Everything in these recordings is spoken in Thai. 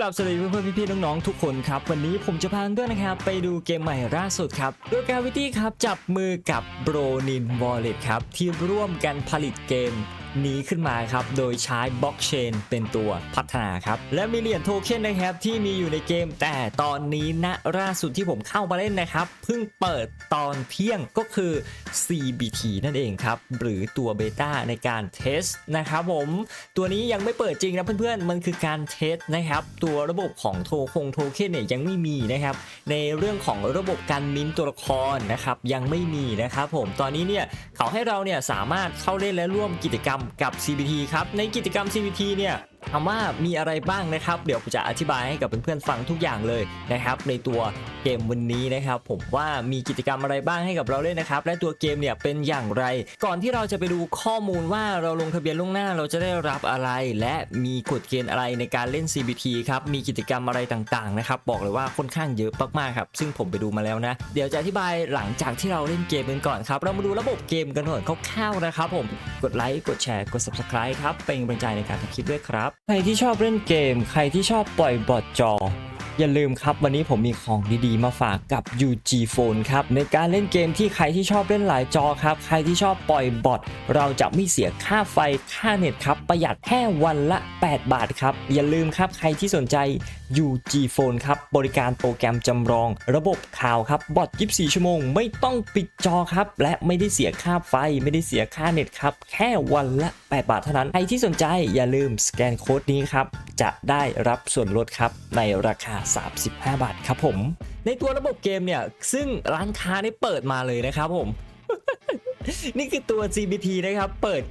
กลับสวัสดีเพื่อนๆพี่ๆน้องๆทุกคนครับ วันนี้ผมจะพาเพื่อนนะครับ ไปดูเกมใหม่ล่าสุดครับ โดยการวิตี้ครับ จับมือกับ b r o n i n Wallet ครับ ที่ร่วมกันผลิตเกม นี้ขึ้นมาครับ โดยใช้บล็อกเชนเป็นตัวพัฒนาครับ และมีเหรียญโทเค็นนะครับที่มีอยู่ในเกม แต่ตอนนี้ณล่าสุดที่ผมเข้ามาเล่นนะครับเพิ่งเปิดตอนเที่ยงก็คือ CBT นั่นเองครับ หรือตัวเบต้าในการเทสนะครับผมตัวนี้ยังไม่เปิดจริงนะเพื่อนๆ มันคือการเทสนะครับ ตัวระบบของโทคงโทเค็นเนี่ยยังไม่มีนะครับ ในเรื่องของระบบการมิ้นตัวละครนะครับยังไม่มีนะครับผมตอนนี้เนี่ยเขาให้เราเนี่ยสามารถเข้าเล่นและร่วมกิจกรรมกับ CBT ครับ ในกิจกรรม CBT เนี่ย ถามว่ามีอะไรบ้างนะครับ เดี๋ยวผมจะอธิบายให้กับเพื่อนๆฟังทุกอย่างเลยนะครับ ในตัวเกมวันนี้นะครับ ผมว่ามีกิจกรรมอะไรบ้างให้กับเราเล่นนะครับ และตัวเกมเนี่ยเป็นอย่างไร ก่อนที่เราจะไปดูข้อมูลว่าเราลงทะเบียนล่วงหน้าเราจะได้รับอะไร และมีกฎเกณฑ์อะไรในการเล่น CBT ครับมีกิจกรรมอะไรต่างๆนะครับบอกเลยว่าค่อนข้างเยอะมากๆครับซึ่งผมไปดูมาแล้วนะ เดี๋ยวจะอธิบายหลังจากที่เราเล่นเกมกันก่อนครับเรามาดูระบบเกมกันก่อนคร่าวๆนะครับผมกดไลค์กดแชร์กด subscribe ครับเป็นกำลังใจในการทำคลิปด้วยครับใครที่ชอบเล่นเกม ใครที่ชอบปล่อยบอดจอ อย่าลืมครับวันนี้ผมมีของดีๆ มาฝากกับ UG Phone ครับในการเล่นเกมที่ใครที่ชอบเล่นหลายจอครับ ใครที่ชอบปล่อยบอทเราจะไม่เสียค่าไฟค่าเน็ตครับประหยัดแค่วันละ 8 บาทครับอย่าลืมครับใครที่สนใจ UG Phone ครับ บริการโปรแกรมจำลองระบบข่าวครับ บอท24 ชั่วโมง ไม่ต้องปิดจอครับ และไม่ได้เสียค่าไฟ ไม่ได้เสียค่าเน็ตครับ แค่วันละ 8 บาทเท่านั้น ใครที่สนใจอย่าลืมสแกนโค้ดนี้ครับ จะได้รับส่วนลดครับ ในราคา 35 บาทครับผม ในตัวระบบเกมเนี่ย ซึ่งร้านค้าได้เปิดมาเลยนะครับผม นี่คือตัว GBT นะครับ เปิด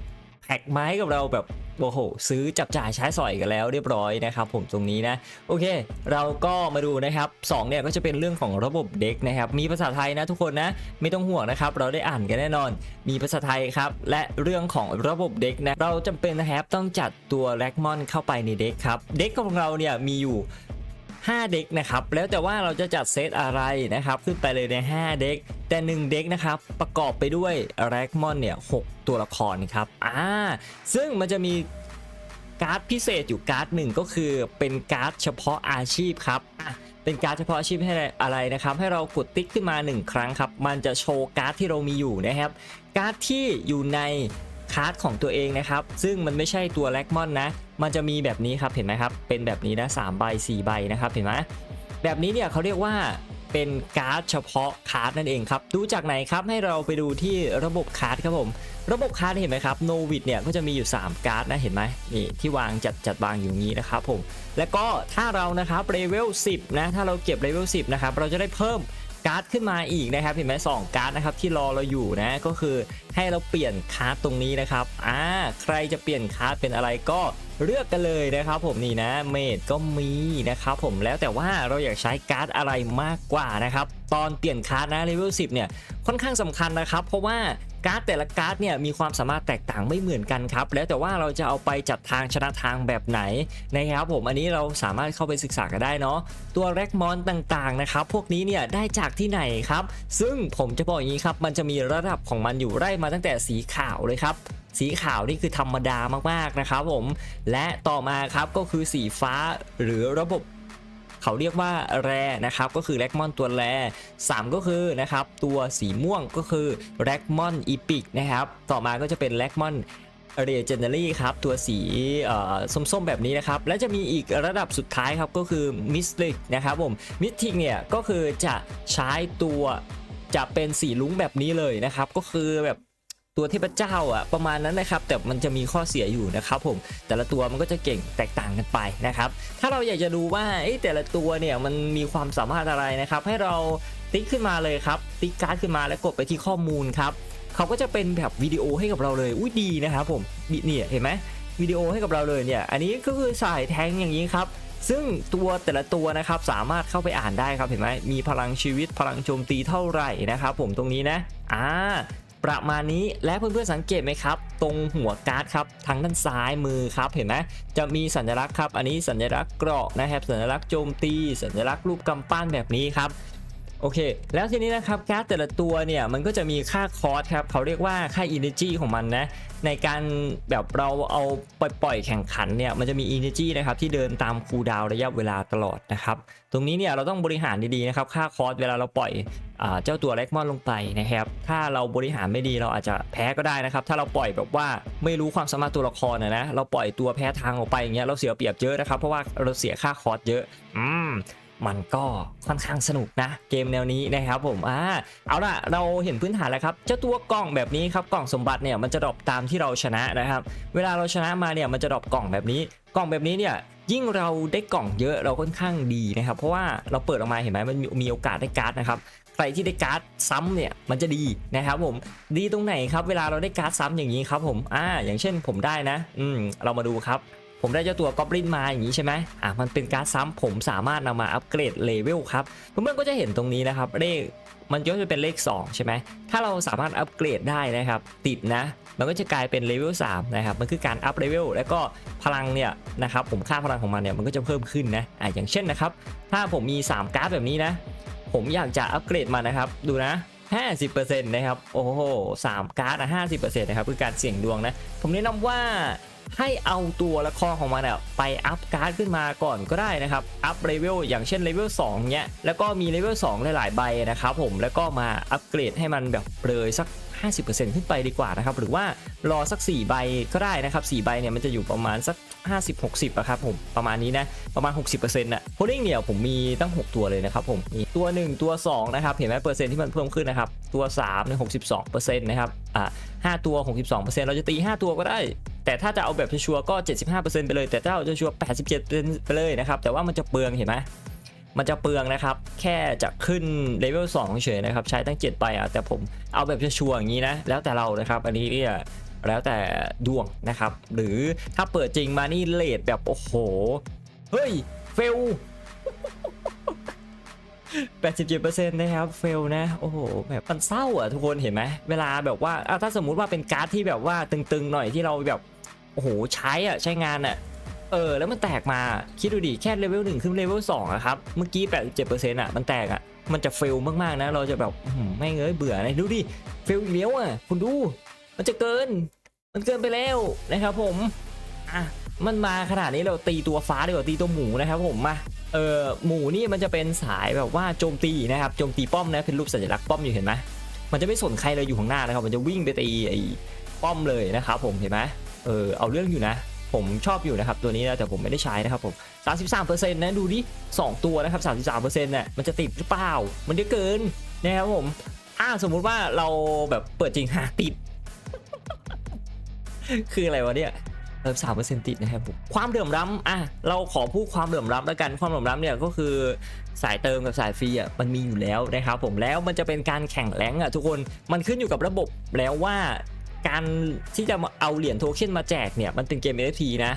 แพ็กไม้กับเราแบบ โอ้โหซื้อจับจ่ายใช้สอยกันแล้วเรียบร้อยนะครับผมตรงนี้นะโอเค เราก็มาดูนะครับ2เนี่ยก็จะเป็นเรื่องของระบบเด็กนะครับมีภาษาไทยนะทุกคนนะไม่ต้องห่วงนะครับเราได้อ่านกันแน่นอน มีภาษาไทยครับและเรื่องของระบบเด็กนะเราจำเป็นนะครับต้องจัดตัวแร็กมอนเข้าไปในเด็กครับเด็กของเราเนี่ยมีอยู่ 5 เด็กนะครับแล้วแต่ว่าเราจะจัดเซตอะไรนะครับขึ้นไปเลยใน 5 เด็ก แต่ 1 เด็กนะครับประกอบไปด้วยแร็กมอนเนี่ย6ตัวละครครับอ่าซึ่งมันจะมีการ์ดพิเศษอยู่การ์ดหนึ่งก็คือเป็นการ์ดเฉพาะอาชีพครับเป็นการ์ดเฉพาะอาชีพให้อะไรนะครับ ให้เรากดติ๊กขึ้นมา 1 ครั้งครับ มันจะโชว์การ์ดที่เรามีอยู่นะครับ การ์ดที่อยู่ในาร์ดของตัวเองนะครับ ซึ่งมันไม่ใช่ตัวแร็กมอนนะ มันจะมีแบบนี้ครับเห็นไหมครับ เป็นแบบนี้นะสามใบสี่ใบนะครับเห็นไหมแบบนี้เนี่ยเขาเรียกว่าเป็นการ์ดเฉพาะคาร์ดนั่นเองครับ ดูจากไหนครับให้เราไปดูที่ระบบคาร์ดครับผม ระบบคาร์ดเห็นไหมครับโนวิดเนี่ยก็จะมีอยู่ 3 การ์ดนะเห็นไหมนี่ที่วางจัดจัดวางอยู่งนี้นะครับผม แล้วก็ถ้าเรานะครับเลเวล10นะถ้าเราเก็บเลเวล10นะครับเราจะได้เพิ่ม การ์ดขึ้นมาอีกนะครับเห็นไหมสองการ์ดนะครับที่รอเราอยู่นะก็คือให้เราเปลี่ยนการ์ดตรงนี้นะครับอ่าใครจะเปลี่ยนการ์ดเป็นอะไรก็เลือกกันเลยนะครับผมนี่นะเมดก็มีนะครับผมแล้วแต่ว่าเราอยากใช้การ์ดอะไรมากกว่านะครับตอนเปลี่ยนการ์ดนะเลเวล10เนี่ยค่อนข้างสำคัญนะครับ เพราะว่า การ์ดแต่ละการ์ดเนี่ยมีความสามารถแตกต่างไม่เหมือนกันครับ แล้วแต่ว่าเราจะเอาไปจัดทางชนะทางแบบไหนนะครับผมอันนี้เราสามารถเข้าไปศึกษากันได้เนาะตัวแร็กมอนต่างๆนะครับพวกนี้เนี่ยได้จากที่ไหนครับ ซึ่งผมจะบอกอย่างนี้ครับมันจะมีระดับของมันอยู่ไล่มาตั้งแต่สีขาวเลยครับสีขาวนี่คือธรรมดามากๆนะครับผม และต่อมาครับก็คือสีฟ้าหรือระบบ เขาเรียกว่าแร่นะครับก็คือแร็กมอนตัวแร่3ก็คือนะครับตัวสีม่วงก็คือแร็กมอนอีพิกนะครับต่อมาก็จะเป็นแร็กมอนเรเจนเนอรี่ครับ ตัวสีส้มๆแบบนี้นะครับ และจะมีอีกระดับสุดท้ายครับ ก็คือมิสติกนะครับผมมิสติกเนี่ยก็คือจะใช้ตัวจะเป็นสีลุ้งแบบนี้เลยนะครับ ก็คือแบบ ตัวเทพเจ้าอะประมาณนั้นนะครับ แต่มันจะมีข้อเสียอยู่นะครับผมแต่ละตัวมันก็จะเก่งแตกต่างกันไปนะครับ ถ้าเราอยากจะดูว่าเอ้แต่ละตัวเนี่ยมันมีความสามารถอะไรนะครับ ให้เราติ๊กขึ้นมาเลยครับ ติ๊กการ์ดขึ้นมาแล้วกดไปที่ข้อมูลครับเขาก็จะเป็นแบบวิดีโอให้กับเราเลยอุ้ยดีนะครับผมนี่เห็นไหมวิดีโอให้กับเราเลยเนี่ย อันนี้ก็คือสายแทงอย่างนี้ครับ ซึ่งตัวแต่ละตัวนะครับสามารถเข้าไปอ่านได้ครับเห็นไหมมีพลังชีวิตพลังโจมตีเท่าไหร่นะครับผมตรงนี้นะอ่า ประมาณนี้และเพื่อนๆสังเกตไหมครับ ตรงหัวการ์ดครับทางด้านซ้ายมือครับเห็นไหมจะมีสัญลักษณ์ครับ อันนี้สัญลักษณ์เกราะนะครับสัญลักษณ์โจมตี สัญลักษณ์รูปกำปั้นแบบนี้ครับ โอเค แล้วทีนี้นะครับการ์ดแต่ละตัวเนี่ยมันก็จะมีค่าคอสครับเขาเรียกว่าค่า energy ของมันนะในการแบบเราเอาปล่อยอยแข่งขันเนี่ยมันจะมี energy นะครับที่เดินตามคูดาวระยะเวลาตลอดนะครับตรงนี้เนี่ยเราต้องบริหารดีๆนะครับค่าคอสเวลาเราปล่อยอเจ้าตัวเล็กมอนลงไปนะครับถ้าเราบริหารไม่ดีเราอาจจะแพ้ก็ได้นะครับถ้าเราปล่อยแบบว่าไม่รู้ความสามารถตัวละครนะนะเราปล่อยตัวแพ้ทางออกไปอย่างเงี้ยเราเสียเปรียบเยอะนะครับเพราะว่าเราเสียค่าคอสเยอะอืม มันก็ค่อนข้างสนุกนะ เกมแนวนี้นะครับผมอ่าเอาล่ะเราเห็นพื้นฐานแล้วครับเจ้าตัวกล่องแบบนี้ครับกล่องสมบัติเนี่ยมันจะดรอปตามที่เราชนะนะครับ เวลาเราชนะมาเนี่ยมันจะดรอปกล่องแบบนี้ กล่องแบบนี้เนี่ยยิ่งเราได้กล่องเยอะเราค่อนข้างดีนะครับ เพราะว่าเราเปิดออกมาเห็นไหมมันมีมีโอกาสได้การ์ดนะครับใครที่ได้การ์ดซ้ำเนี่ยมันจะดีนะครับผมดีตรงไหนครับเวลาเราได้การ์ดซ้ำอย่างนี้ครับผมอ่าอย่างเช่นผมได้นะ อืมเรามาดูครับ ผมได้เจ้าตัวกอบลินมาอย่างนี้ใช่ไหมอะมันเป็นการ์ดซ้ำผมสามารถนำมาอัปเกรดเลเวลครับเพื่อนๆก็จะเห็นตรงนี้นะครับเลขมันก็จะเป็นเลข 2 ใช่ไหม ถ้าเราสามารถอัปเกรดได้นะครับ ติดนะ มันก็จะกลายเป็นเลเวล3นะครับ มันคือการอัพเลเวลแล้วก็พลังเนี่ยนะครับ ผมค่าพลังของมันเนี่ยมันก็จะเพิ่มขึ้นนะ อะอย่างเช่นนะครับ ถ้าผมมี 3 การ์ดแบบนี้นะ ผมอยากจะอัปเกรดมันนะครับ ดูนะ 50%นะครับ โอ้โหสามการ์ดนะ50%นะครับ คือการเสี่ยงดวงนะ ผมแนะนำว่า ให้เอาตัวละครของมันไปอัพการ์ดขึ้นมาก่อนก็ได้นะครับ อัพเลเวลอย่างเช่นเลเวล2เนี้ย แล้วก็มีเลเวล2หลายๆใบนะครับผม แล้วก็มาอัปเกรดให้มันแบบเลยสัก 50%ขึ้นไปดีกว่านะครับ หรือว่ารอสัก 4 ใบก็ได้นะครับ 4 ใบเนี่ยมันจะอยู่ประมาณสัก 50-60อะครับผม ประมาณนี้นะ ประมาณ 60%น่ะโพลิ่งเนี่ยผมมีตั้ง 6 ตัวเลยนะครับผม มีตัว 1 ตัว 2 นะครับ เห็นไหมเปอร์เซ็นต์ที่มันเพิ่มขึ้นนะครับ ตัว3เนี่ย62%นะครับ อ่า5ตัว 62%เราจะตี 5 ตัวก็ได้ แต่ถ้าจะเอาแบบชัวร์ก็ 75%ไปเลย แต่ถ้าเอาชัวร์87%ไปเลยนะครับ แต่ว่ามันจะเปลืองเห็นไหมมันจะเปลืองนะครับ แค่จะขึ้นเลเวล2เฉยนะครับ ใช้ตั้ง 7 ไปอะแต่ผมเอาแบบชัวร์อย่างนี้นะ แล้วแต่เรานะครับ อันนี้เนี่ยแล้วแต่ดวงนะครับ หรือถ้าเปิดจริงมานี่เลทแบบโอ้โห เฮ้ย เฟล87%นะครับเฟลนะ โอ้โห แบบมันเศร้าอะทุกคนเห็นไหมเวลาแบบว่าถ้าสมมุติว่าเป็นการ์ดที่แบบว่าตึงๆหน่อยที่เราแบบ โอ้โหใช้อะใช้งานอะเออแล้วมันแตกมาคิดดูดิแค่เลเวลหนึ่งขึ้นเลเวลสองอะครับเมื่อกี้87%อะมันแตกอะมันจะเฟลมากๆนะเราจะแบบไม่เงยเบื่อนะดูดิเฟลอีกแล้วอะคุณดู มันจะเกิน มันเกินไปแล้วนะครับผมอะมันมาขนาดนี้เราตีตัวฟ้าดีกว่าตีตัวหมูนะครับผมมาเออหมูนี่มันจะเป็นสายแบบว่าโจมตีนะครับโจมตีป้อมนะเป็นรูปสัญลักษณ์ป้อมอยู่เห็นไหมมันจะไม่สนใครเลยอยู่ข้างหน้านะครับ มันจะวิ่งไปตีไอ้ป้อมเลยนะครับผมเห็นไหม เออเอาเรื่องอยู่นะ ผมชอบอยู่นะครับตัวนี้นะแต่ผมไม่ได้ใช้นะครับผม 33%นะดูดิ2ตัวนะครับ 33%น่ะมันจะติดหรือเปล่า มันเยอะเกินนะครับผมอ่าสมมุติว่าเราแบบเปิดจริงหาติด คืออะไรวะเนี่ยเออสามเปอร์เซ็นต์ติดนะครับผมความเหลื่อมล้ำอะเราขอพูดความเหลื่อมล้ำแล้วกันความเหลื่อมล้ำเนี่ยก็คือสายเติมกับสายฟรีอะมันมีอยู่แล้วนะครับผมแล้วมันจะเป็นการแข่งแรงอะทุกคนมันขึ้นอยู่กับระบบแล้วว่า การที่จะเอาเหรียญโทเค็นมาแจกเนี่ยมันเป็นเกม NFT นะ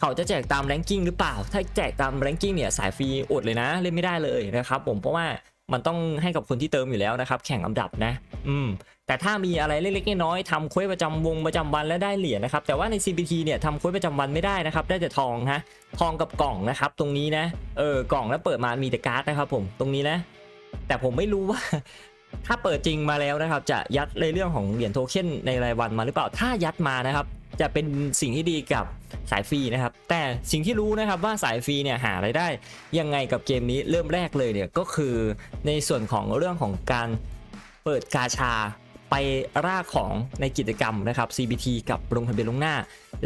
เขาจะแจกตามแรงกิ้งหรือเปล่า ถ้าแจกตามแรงกิ้งเนี่ยสายฟรีอดเลยนะเล่นไม่ได้เลยนะครับผมเพราะว่ามันต้องให้กับคนที่เติมอยู่แล้วนะครับ แข่งอันดับนะ อืม แต่ถ้ามีอะไรเล็กๆน้อยๆทำเควสประจำวงประจำวันแล้วได้เหรียญนะครับ แต่ว่าใน CPT เนี่ยทำเควสประจำวันไม่ได้นะครับ ได้แต่ทองฮะ ทองกับกล่องนะครับ ตรงนี้นะ เออ กล่องแล้วเปิดมามีแต่การ์ดนะครับผม ตรงนี้นะ แต่ผมไม่รู้ว่า ถ้าเปิดจริงมาแล้วนะครับ จะยัดในเรื่องของเหรียญโทเค็นในรายวันมาหรือเปล่าถ้ายัดมานะครับ จะเป็นสิ่งที่ดีกับสายฟรีนะครับ แต่สิ่งที่รู้นะครับว่าสายฟรีเนี่ยหารายได้ยังไงกับเกมนี้เริ่มแรกเลยเนี่ยก็คือในส่วนของเรื่องของการเปิดกาชาไปร่าของในกิจกรรมนะครับ CBT กับลงทะเบียนลงหน้า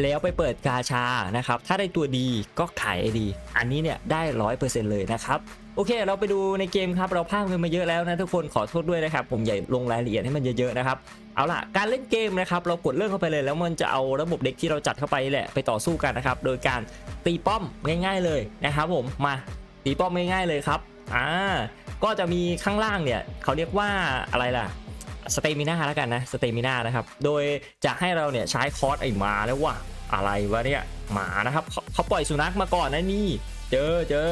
แล้วไปเปิดกาชานะครับ ถ้าได้ตัวดีก็ขายไอดี อันนี้เนี่ยได้ร้อยเปอร์เซ็นต์เลยนะครับ โอเค เราไปดูในเกมครับ เราพากกันมาเยอะแล้วนะทุกคนขอโทษด้วยนะครับ ผมใหญ่ลงรายละเอียดให้มันเยอะๆนะครับ เอาล่ะ การเล่นเกมนะครับ เรากดเรื่องเข้าไปเลย แล้วมันจะเอาระบบเด็กที่เราจัดเข้าไปแหละไปต่อสู้กันนะครับ โดยการตีป้อมง่าย ๆเลยนะครับผม มาตีป้อมง่ายๆเลยครับ อ่า ก็จะมีข้างล่างเนี่ยเขาเรียกว่าอะไรล่ะสเตมิน่าแล้วกันนะสเตมิน่านะครับ โดยจะให้เราเนี่ยใช้คอร์สไอ้หมาแล้วว่าอะไรวะเนี่ยหมานะครับเขเขาปล่อยสุนัขมาก่อนนะนี่ เจอเจอ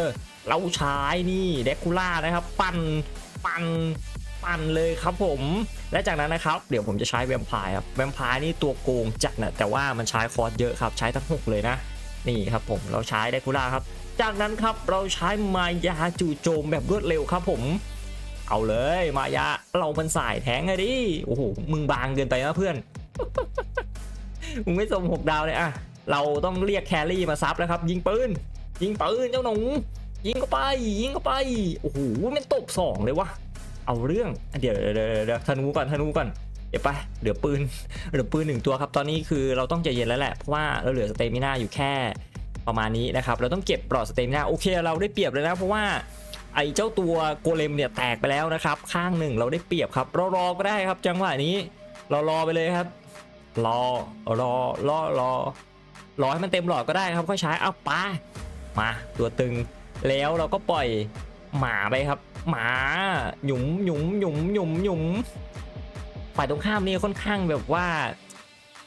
เราใช้นี่เดคูล่านะครับปั่นปั่นปั่นเลยครับผม และจากนั้นนะครับ เดี๋ยวผมจะใช้แวมไพร์ครับแวมไพร์นี่ตัวโกงจัดนะแต่ว่ามันใช้คอร์สเยอะครับ ใช้ทั้งหกเลยนะ นี่ครับผมเราใช้เดคูล่าครับ จากนั้นครับเราใช้มายาจู่โจมแบบรวดเร็วครับผมเอาเลยมายาเรามันสายแทงอะดิโอ้โหมึงบางเกินไปนะเพื่อนมึงไม่สมหกดาวเลยอะเราต้องเรียกแครี่มาซับแล้วครับ ยิงปืนยิงปืนเจ้าหนู ยิงเข้าไปยิงเข้าไปโอ้โหมันตบสองเลยวะเอาเรื่องเดี๋ยวเดี๋ยวเดี๋ยวธนูก่อนธนูก่อนเดี๋ยวไปเดี๋ยวปืนเดี๋ยวปืนหนึ่งตัวครับ ตอนนี้คือเราต้องใจเย็นแล้วแหละเพราะว่าเราเหลือสเตมิน่าอยู่แค่ประมาณนี้นะครับ เราต้องเก็บปลอดสเตมิน่าโอเคเราได้เปรียบเลยนะเพราะว่าไอ้เจ้าตัวโกเลมเนี่ยแตกไปแล้วนะครับ ข้างหนึ่งเราได้เปรียบครับ เรอรอก็ได้ครับ จังหวะนี้ เรอรอไปเลยครับ รอรอรอรอรอให้มันเต็มหลอดก็ได้ครับค่อยใช้เอาไปมาตัวตึง แล้วเราก็ปล่อยหมาไปครับ หมาหยุมหยุมหยุมหยุมหยุมฝ่ายตรงข้ามนี่ค่อนข้างแบบว่า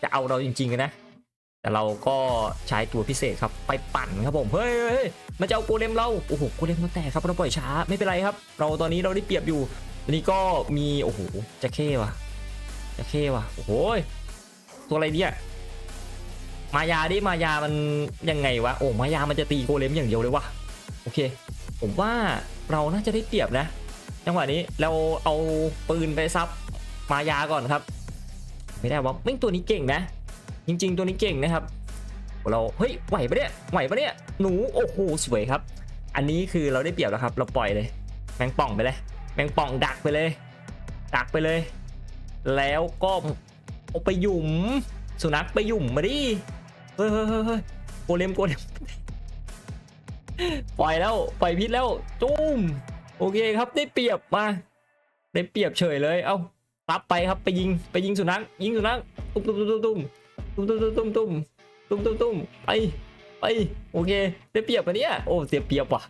จะเอาเราจริงๆนะแต่เราก็ใช้ตัวพิเศษครับไปปั่นครับผมเฮ้ยเฮ้ยมันจะเอาโกเลมเราโอ้โหโกเลมเราแตกครับเราปล่อยช้าไม่เป็นไรครับ เราตอนนี้เราได้เปรียบอยู่อันนี้ก็มีโอ้โหจะเข้ว่ะจะเข้ว่ะโอ้โหตัวอะไรเนี่ยมายาดิมายามันยังไงวะโอ้มายามันจะตีโกเลมอย่างเดียวเลยวะ โอเค ผมว่าเราน่าจะได้เปรียบนะ จังหวะนี้เราเอาปืนไปซับมายาก่อนครับ ไม่ได้ว่าไม่งตัวนี้เก่งนะ จริง ๆ ตัวนี้เก่งนะครับ เราเฮ้ยไหวปะเนี่ยไหวปะเนี่ยหนูโอ้โหสวยครับ อันนี้คือเราได้เปรียบแล้วครับ เราปล่อยเลย แมงป่องไปเลย แมงป่องดักไปเลย ดักไปเลย แล้วก็เอาไปหยุ่มสุนัขไปหยุ่มมาดิเฮ้ยเฮ้ยเฮ้ยเฮ้ยโกเลมโกเลม ปล่อยแล้วปล่อยพิษแล้วจุ้มโอเคครับได้เปรียบมาได้เปรียบเฉยเลย เอ้าปั๊บไปครับไปยิงไปยิงสุนัขยิงสุนัขตุ้มตุ้มตุ้มตุ้มตุ้มตุ้มตุ้มตุ้มตุ้มตุ้มตุ้มไปไปโอเคได้เปรียบปะเนี่ยโอ้เสียเปรียบว่ะ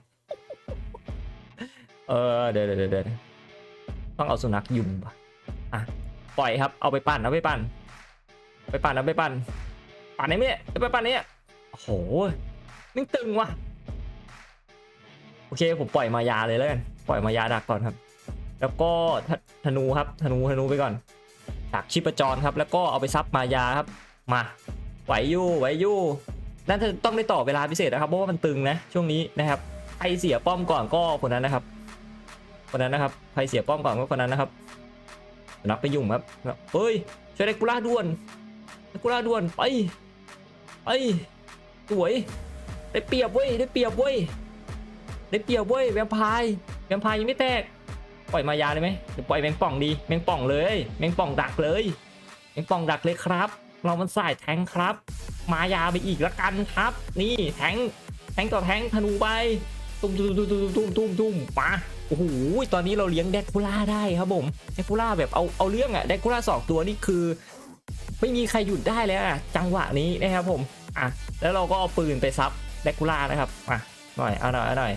เออเดี๋ยวเดี๋ยวเดี๋ยวต้องเอาสุนัขยุ่มป่ะอะปล่อยครับเอาไปปั่นเอาไปปั่น ไปปั่นเอาไปปั่นปั่นไหนเนี่ยไปปั่นเนี่ยโอ้โหนี่ตึงว่ะ โอเคผมปล่อยมายาเลยแล้วกันปล่อยมายาดักก่อนครับ แล้วก็ธนูครับธนูธนูไปก่อน ดักชิปจรครับ แล้วก็เอาไปซับมายาครับมาไหวยู่ไหวยู่น่าจะต้องได้ต่อเวลาพิเศษนะครับเพราะว่ามันตึงนะช่วงนี้นะครับใครเสียป้อมก่อนก็คนนั้นนะครับ คนนั้นนะครับใครเสียป้อมก่อนก็คนนั้นนะครับนับไปยุ่งครับเฮ้ยช่วยเดกูล่าด่วนเดกูล่าด่วนไปไปสวยได้เปรียบเว้ยได้เปรียบเว้ย ได้เปรียบเว้ยแวมไพร์แวมไพร์ยังไม่แตก ปล่อยมายาเลยไหมหรือปล่อยแมงป่องดี แมงป่องเลย แมงป่องดักเลย แมงป่องดักเลยครับ เรามันสายแทงครับ มายาไปอีกละกันครับ นี่แทงแทงต่อแทงธนูไปตุ้มตุ้มตุ้มตุ้มตุ้มตุ้มตุ้มาโอ้โห ตอนนี้เราเลี้ยงแดกคูล่าได้ครับผม แดกคูล่าแบบเอาเอาเรื่องอะแดกคูล่าสองตัวนี่คือ ไม่มีใครหยุดได้แล้วอะจังหวะนี้นะครับผม อะ แล้วเราก็เอาปืนไปซับแดกคูล่านะครับ อะ หน่อย เอาหน่อย เอาหน่อย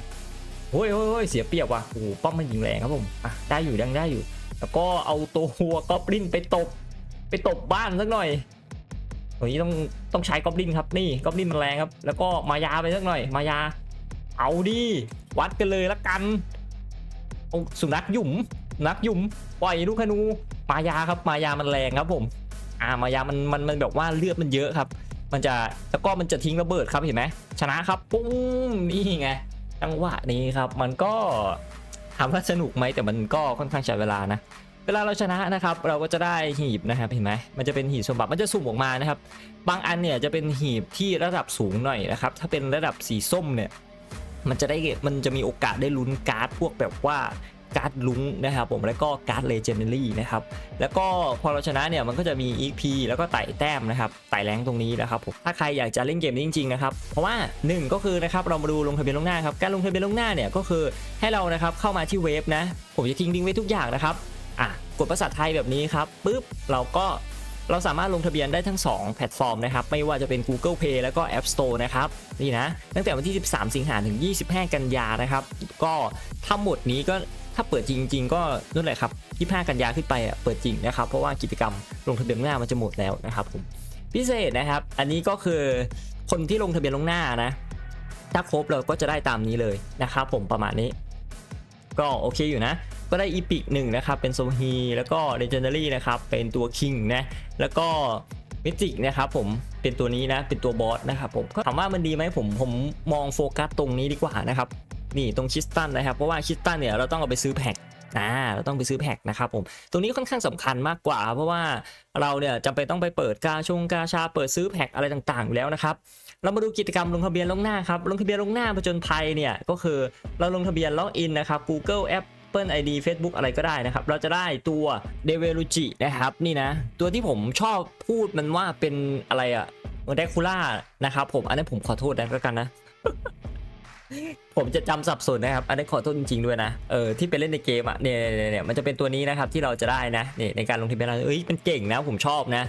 โอ้ยโอ้ยเสียเปรียบว่ะโอ้โหป้อมมันยิงแรงครับผมอะได้อยู่ยังได้อยู่ แล้วก็เอาตัวหัวกอบลินไปตบ ไปตบบ้านสักหน่อยตรงนี้ต้องต้องใช้กอบลินครับนี่กอบลินมันแรงครับ แล้วก็มายาไปสักหน่อย มายา เอาดิวัดกันเลยละกันเอาสุนัขหยุ่มนัขหยุ่มปล่อยลูกธนูมายาครับมายามันแรงครับผมอ่ามายามันมันมันแบบว่าเลือดมันเยอะครับ มันจะแล้วก็มันจะทิ้งระเบิดครับเห็นไหมชนะครับปุ้มนี่ไง จังหวะนี้ครับมันก็ถามว่าสนุกไหมแต่มันก็ค่อนข้างใช้เวลานะเวลาเราชนะนะครับเราก็จะได้หีบนะครับเห็นไหมมันจะเป็นหีบสมบัติมันจะสุ่มออกมานะครับ บางอันเนี่ยจะเป็นหีบที่ระดับสูงหน่อยนะครับถ้าเป็นระดับสีส้มเนี่ยมันจะได้มันจะมีโอกาสได้ลุ้นการ์ดพวกแบบว่า การ์ดลุ้งนะครับผมแล้วก็การ์ดเลเจนดารี่นะครับแล้วก็พอเราชนะเนี่ยมันก็จะมี EP แล้วก็ไต่แต้มนะครับไต่แรงตรงนี้นะครับผมถ้าใครอยากจะเล่นเกมนี้จริงๆนะครับเพราะว่าหนึ่งก็คือนะครับเรามาดูลงทะเบียนล่วงหน้าครับการลงทะเบียนล่วงหน้าเนี่ยก็คือให้เรานะครับเข้ามาที่เว็บนะผมจะทิ้งลิงก์ไว้ทุกอย่างนะครับอะกดภาษาไทยแบบนี้ครับปุ๊บเราก็เราสามารถลงทะเบียนได้ทั้ง 2 แพลตฟอร์มนะครับ ไม่ว่าจะเป็น Google Play แล้วก็ App Store นะครับ นี่นะ ตั้งแต่วันที่ 13 สิงหาถึง 25 กันยานะครับ ก็ทั้งหมดนี้ก็ ถ้าเปิดจริง ๆ ก็นั่นแหละครับ25กันยาขึ้นไปอะเปิดจริงนะครับ เพราะว่ากิจกรรมลงทะเบียนล่วงหน้ามันจะหมดแล้วนะครับผมพิเศษนะครับ อันนี้ก็คือคนที่ลงทะเบียนล่วงหน้านะถ้าครบเราก็จะได้ตามนี้เลยนะครับผมประมาณนี้ ก็โอเคอยู่นะ ก็ได้อีพิกหนึ่งนะครับเป็นโซฮีแล้วก็เลเจนดารี่นะครับเป็นตัวคิงนะแล้วก็ มิจิกนะครับผมเป็นตัวนี้นะเป็นตัวบอสนะครับผมก็ถามว่ามันดีไหมผมผมมองโฟกัสตรงนี้ดีกว่านะครับนี่ตรงคิสตันนะครับเพราะว่าคิสตันเนี่ยเราต้องเอาไปซื้อแพ็คอ่าเราต้องไปซื้อแพ็คนะครับผมตรงนี้ค่อนข้างสำคัญมากกว่า เพราะว่าเราเนี่ยจำเป็นต้องไปเปิดกาชงกาชาเปิดซื้อแพ็คอะไรต่างๆอยู่แล้วนะครับเรามาดูกิจกรรมลงทะเบียนลงหน้าครับลงทะเบียนลงหน้าผจญภัยเนี่ยก็คือเราลงทะเบียนล็อกอินนะครับ Google app Apple ID Facebook อะไรก็ได้นะครับ เราจะได้ตัว d e v e l u c i นะครับ นี่นะ ตัวที่ผมชอบพูดมันว่าเป็นอะไรอะเดคูล่านะครับผม อันนี้ผมขอโทษนะแล้วกันนะ ผมจะจำสับสนนะครับ อันนี้ขอโทษจริงๆด้วยนะ เออที่ไปเล่นในเกมอะเนี่ยเนี่ยเนี่ยมันจะเป็นตัวนี้นะครับที่เราจะได้นะเนี่ยในการลงทะเบียนเรเอ้ยมันเก่งนะผมชอบนะ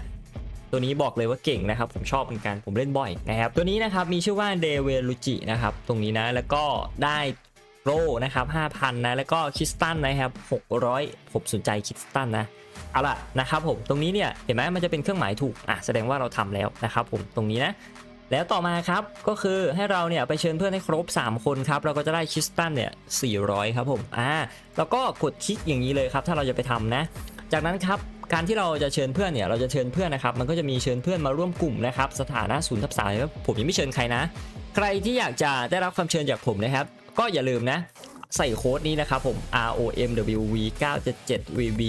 ตัวนี้บอกเลยว่าเก่งนะครับ ผมชอบเหมือนกันผมเล่นบ่อยนะครับ ตัวนี้นะครับมีชื่อว่าเดเวลุจินะครับ ตรงนี้นะแล้วก็ได้ โรนะครับ5,000นะแล้วก็คิสตันนะครับ600ผมสนใจคิสตันนะเอาล่ะนะครับผมตรงนี้เนี่ยเห็นไหมมันจะเป็นเครื่องหมายถูกอะแสดงว่าเราทำแล้วนะครับผมตรงนี้นะแล้วต่อมาครับก็คือให้เราเนี่ยไปเชิญเพื่อนให้ครบ 3 คนครับเราก็จะได้คิสตันเนี่ย400 ครับผมอ่าแล้วก็กดคลิกอย่างนี้เลยครับ ถ้าเราจะไปทำนะ จากนั้นครับการที่เราจะเชิญเพื่อนเนี่ยเราจะเชิญเพื่อนนะครับมันก็จะมีเชิญเพื่อนมาร่วมกลุ่มนะครับสถานะศูนย์ทับสามผมยังไม่เชิญใครนะ ใครที่อยากจะได้รับคำเชิญจากผมนะครับ ก็อย่าลืมนะ ใส่โค้ดนี้นะครับผม R O M W V 977 V B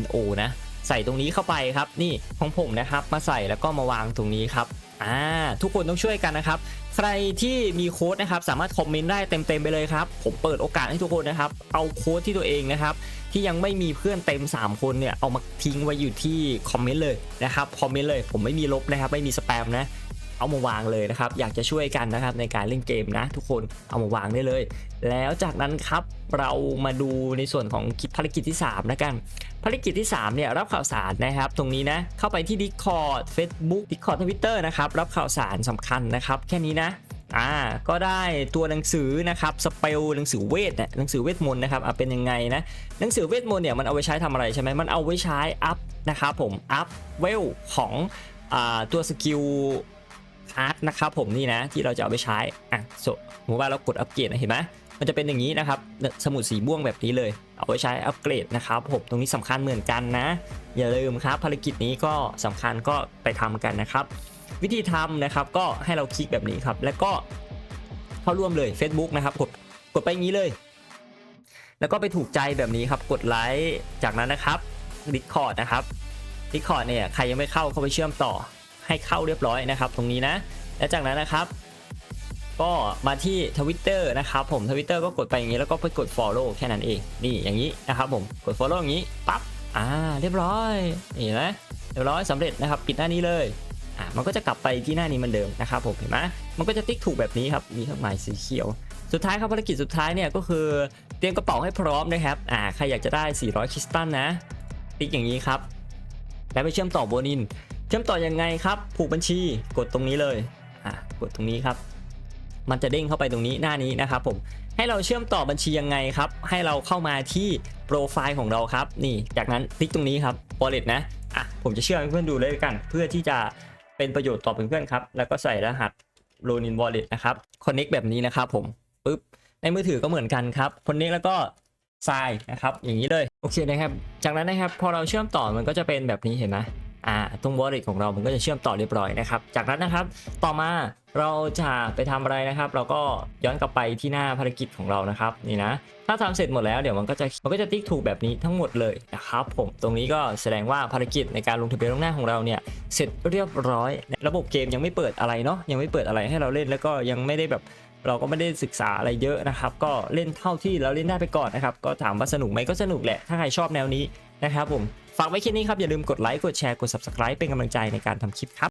N O นะ ใส่ตรงนี้เข้าไปครับนี่ของผมนะครับ มาใส่แล้วก็มาวางตรงนี้ครับอ่าทุกคนต้องช่วยกันนะครับ ใครที่มีโค้ดนะครับ สามารถคอมเมนต์ได้เต็มๆไปเลยครับ ผมเปิดโอกาสให้ทุกคนนะครับ เอาโค้ดที่ตัวเองนะครับ ที่ยังไม่มีเพื่อนเต็ม 3 คนเนี่ยเอามาทิ้งไว้อยู่ที่คอมเมนต์เลยนะครับคอมเมนต์เลย ผมไม่มีลบนะครับ ไม่มีสแปมนะ เอามาวางเลยนะครับ อยากจะช่วยกันนะครับในการเล่นเกมนะ ทุกคนเอามาวางได้เลย แล้วจากนั้นครับเรามาดูในส่วนของภารกิจที่3นะกัน ภารกิจที่3เนี่ยรับข่าวสารนะครับ ตรงนี้นะเข้าไปที่ Discord Facebook Discord Twitter นะครับรับข่าวสารสำคัญนะครับ แค่นี้นะอ่าก็ได้ตัวหนังสือนะครับสเปลหนังสือเวทเนี่ยหนังสือเวทมนต์นะครับอะเป็นยังไงนะหนังสือเวทมนต์เนี่ยมันเอาไว้ใช้ทำอะไรใช่ไหมมันเอาไว้ใช้อัพนะครับผมอัพเวลของอ่าตัวสกิลาร์ตนะครับผมนี่นะที่เราจะเอาไปใช้อะสมมติว่าเรากดอัปเกรดนะเห็นไหมมันจะเป็นอย่างนี้นะครับสมุดสีม่วงแบบนี้เลย เอาไว้ใช้อัปเกรดนะครับผมตรงนี้สำคัญเหมือนกันนะ อย่าลืมครับภารกิจนี้ก็สำคัญก็ไปทำกันนะครับ วิธีทำนะครับก็ให้เราคลิกแบบนี้ครับ แล้วก็เข้าร่วมเลย Facebook นะครับกดกดไปอย่างนี้เลย แล้วก็ไปถูกใจแบบนี้ครับกดไลค์จากนั้นนะครับ Discord นะครับ Discord เนี่ยใครยังไม่เข้าเข้าไปเชื่อมต่อให้เข้าเรียบร้อยนะครับ ตรงนี้นะ และจากนั้นนะครับ ก็มาที่ทวิตเตอร์นะครับผมทวิตเตอร์ก็กดไปอย่างนี้แล้วก็ไปกด Follow แค่นั้นเอง นี่อย่างนี้นะครับผมกด Follow อย่างนี้ปั๊บอ่าเรียบร้อยเห็นไหมเรียบร้อยสำเร็จนะครับปิดหน้านี้เลยอ่ามันก็จะกลับไปที่หน้านี้เหมือนเดิมนะครับผมเห็นไหมมันก็จะติ๊กถูกแบบนี้ครับมีเครื่องหมายสีเขียวสุดท้ายครับภารกิจสุดท้ายเนี่ยก็คือเตรียมกระเป๋าให้พร้อมนะครับอ่าใครอยากจะได้ 400 คริสตัลนะ ติ๊กอย่างนี้ครับ แล้วไปเชื่อมต่อโบนิน เชื่อมต่อยังไงครับ ผูกบัญชีกดตรงนี้เลย อ่ากดตรงนี้ครับ มันจะเด้งเข้าไปตรงนี้หน้านี้นะครับผมให้เราเชื่อมต่อบัญชียังไงครับ ให้เราเข้ามาที่โปรไฟล์ของเราครับ นี่จากนั้นคลิกตรงนี้ครับ wallet นะอะผมจะเชื่อมเพื่อนดูเลยกัน เพื่อที่จะเป็นประโยชน์ต่อเพื่อนๆครับ แล้วก็ใส่รหัส Ronin Wallet นะครับ connect แบบนี้นะครับผมปึ๊บในมือถือก็เหมือนกันครับ connect แล้วก็ทรายนะครับ อย่างนี้เลย โอเคนะครับ จากนั้นนะครับ พอเราเชื่อมต่อมันก็จะเป็นแบบนี้เห็นไหม อ่าตรง wallet ของเรามันก็จะเชื่อมต่อเรียบร้อยนะครับ จากนั้นนะครับ ต่อมาเราจะไปทำอะไรนะครับ เราก็ย้อนกลับไปที่หน้าภารกิจของเรานะครับนี่นะ ถ้าทำเสร็จหมดแล้วเดี๋ยวมันก็จะมันก็จะติ๊กถูกแบบนี้ทั้งหมดเลยนะครับ ผมตรงนี้ก็แสดงว่าภารกิจในการลงทะเบียนล่วงหน้าของเราเนี่ยเสร็จเรียบร้อย ระบบเกมยังไม่เปิดอะไรเนาะยังไม่เปิดอะไรให้เราเล่นแล้วก็ยังไม่ได้แบบเราก็ไม่ได้ศึกษาอะไรเยอะนะครับ ก็เล่นเท่าที่เราเล่นได้ไปก่อนนะครับ ก็ถามว่าสนุกไหมก็สนุกแหละ ถ้าใครชอบแนวนี้นะครับผม ฝากไว้แค่นี้ครับอย่าลืมกดไลค์กดแชร์กด subscribe เป็นกำลังใจในการทำคลิปครับ